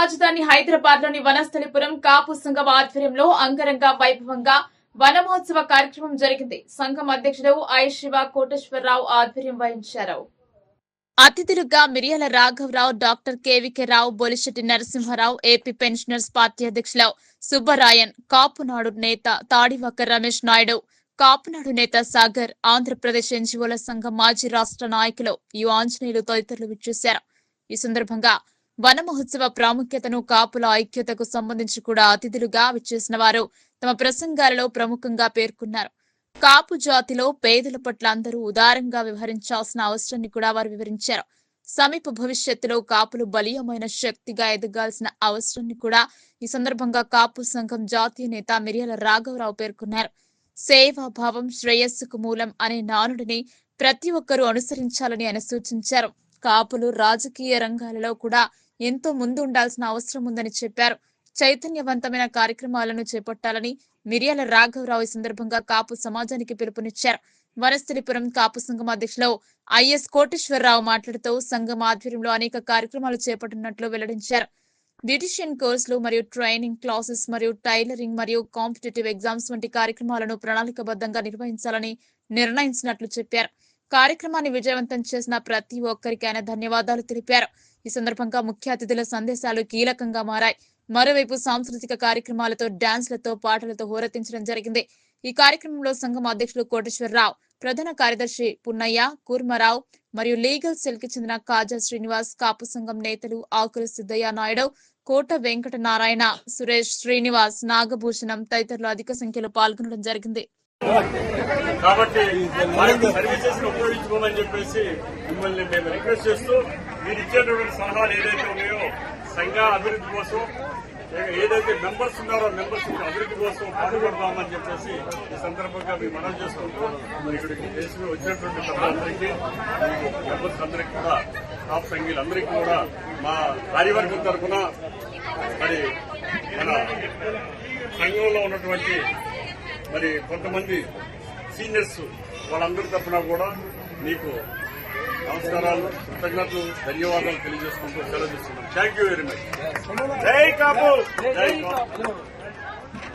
రాజధాని హైదరాబాద్లోని వనస్థలిపురం కాపు సంఘం ఆధ్వర్యంలో అంగరంగ వైభవంగా వనమహోత్సవ కార్యక్రమం జరిగింది. సంఘం అధ్యక్షుడు ఐ శివ కోటేశ్వరరావు ఆధ్వర్యం వహించారు. అతిథులుగా మిరియాల రాఘవరావు doctor K V K Rao Bolisetti Narasimharao AP pensioners party అధ్యక్షులు సుబ్బరాయన్ కాపునాడు నేత తాడివక్క రమేష్ నాయుడు కాపునాడు నేత సాగర్ ఆంధ్రప్రదేశ్ ఎన్జీఓల సంఘం మాజీ రాష్ట్ర నాయకులు యు ఆంజనేయులు తదితరులు విచ్చేశారు. ఈ సందర్భంగా వన మహోత్సవ ప్రాముఖ్యతను కాపుల ఐక్యతకు సంబంధించి కూడా అతిథులుగా విచ్చేసిన వారు తమ ప్రసంగాలలో ప్రముఖంగా పేర్కొన్నారు. కాపు జాతిలో పేదల పట్ల అందరూ ఉదారంగా వ్యవహరించాల్సిన అవసరాన్ని కూడా వారు వివరించారు. సమీప భవిష్యత్తులో కాపులు బలీయమైన శక్తిగా ఎదగాల్సిన అవసరాన్ని కూడా ఈ సందర్భంగా కాపు సంఘం జాతీయ నేత మిరియల రాఘవరావు పేర్కొన్నారు. సేవాభావం శ్రేయస్సుకు మూలం అనే నానుడిని ప్రతి ఒక్కరూ అనుసరించాలని ఆయన సూచించారు. కాపులు రాజకీయ రంగాలలో కూడా ఎంతో ముందు ఉండాల్సిన అవసరం ఉందని చెప్పారు. చైతన్యవంతమైన కార్యక్రమాలను చేపట్టాలని మిర్యాల రాఘవరావు ఈ సందర్భంగా కాపు సమాజానికి పిలుపునిచ్చారు. వనస్థలిపురం కాపు సంఘం అధ్యక్షులు ఐఎస్ కోటేశ్వరరావు మాట్లాడుతూ సంఘం ఆధ్వర్యంలో అనేక కార్యక్రమాలు చేపట్టినట్లు వెల్లడించారు. బ్యూటిషియన్ కోర్సులు మరియు ట్రైనింగ్ క్లాసెస్ మరియు టైలరింగ్ మరియు కాంపిటేటివ్ ఎగ్జామ్స్ వంటి కార్యక్రమాలను ప్రణాళికబద్ధంగా నిర్వహించాలని నిర్ణయించినట్లు చెప్పారు. కార్యక్రమాన్ని విజయవంతం చేసిన ప్రతి ఒక్కరికి ఆయన ధన్యవాదాలు తెలిపారు. ఈ సందర్భంగా ముఖ్య అతిథుల సందేశాలు కీలకంగా మారాయి. మరోవైపు సాంస్కృతిక కార్యక్రమాలతో డాన్స్లతో పాటలతో హోరెత్తించడం జరిగింది. ఈ కార్యక్రమంలో సంఘం అధ్యక్షులు కోటేశ్వరరావు ప్రధాన కార్యదర్శి పున్నయ్య కూర్మరావు మరియు లీగల్ సెల్కి చెందిన కాజా శ్రీనివాస్ కాపు సంఘం నేతలు ఆకుల సిద్దయ్య నాయుడు కోట వెంకట నారాయణ సురేష్ శ్రీనివాస్ నాగభూషణం తదితరులు అధిక సంఖ్యలో పాల్గొనడం జరిగింది. కాబట్టి మనకి సర్వీసెస్ ఉపయోగించుకోమని చెప్పేసి మిమ్మల్ని మేము రిక్వెస్ట్ చేస్తూ మీరు ఇచ్చేటటువంటి సలహాలు ఏదైతే ఉన్నాయో సంఘ అభివృద్ధి కోసం ఏదైతే మెంబర్స్ ఉన్నారో మెంబర్స్ అభివృద్ధి కోసం పాటుపడదామని చెప్పేసి ఈ సందర్భంగా మేము మనం చేసుకుంటూ మరి ఇక్కడికి దేశంలో వచ్చినటువంటి పెద్దలందరికీ మెంబర్స్ అందరికీ కూడా టాప్ సంఘీలందరికీ కూడా మా కార్యవర్గం తరఫున మరి మన సంఘంలో ఉన్నటువంటి మరి కొంతమంది సీనియర్స్ వాళ్ళందరి తరఫున కూడా మీకు నమస్కారాలు కృతజ్ఞతలు ధన్యవాదాలు తెలియజేసుకుంటూ సెలవు తీసుకున్నాం థ్యాంక్ యూ వెరీ మచ్ జై జై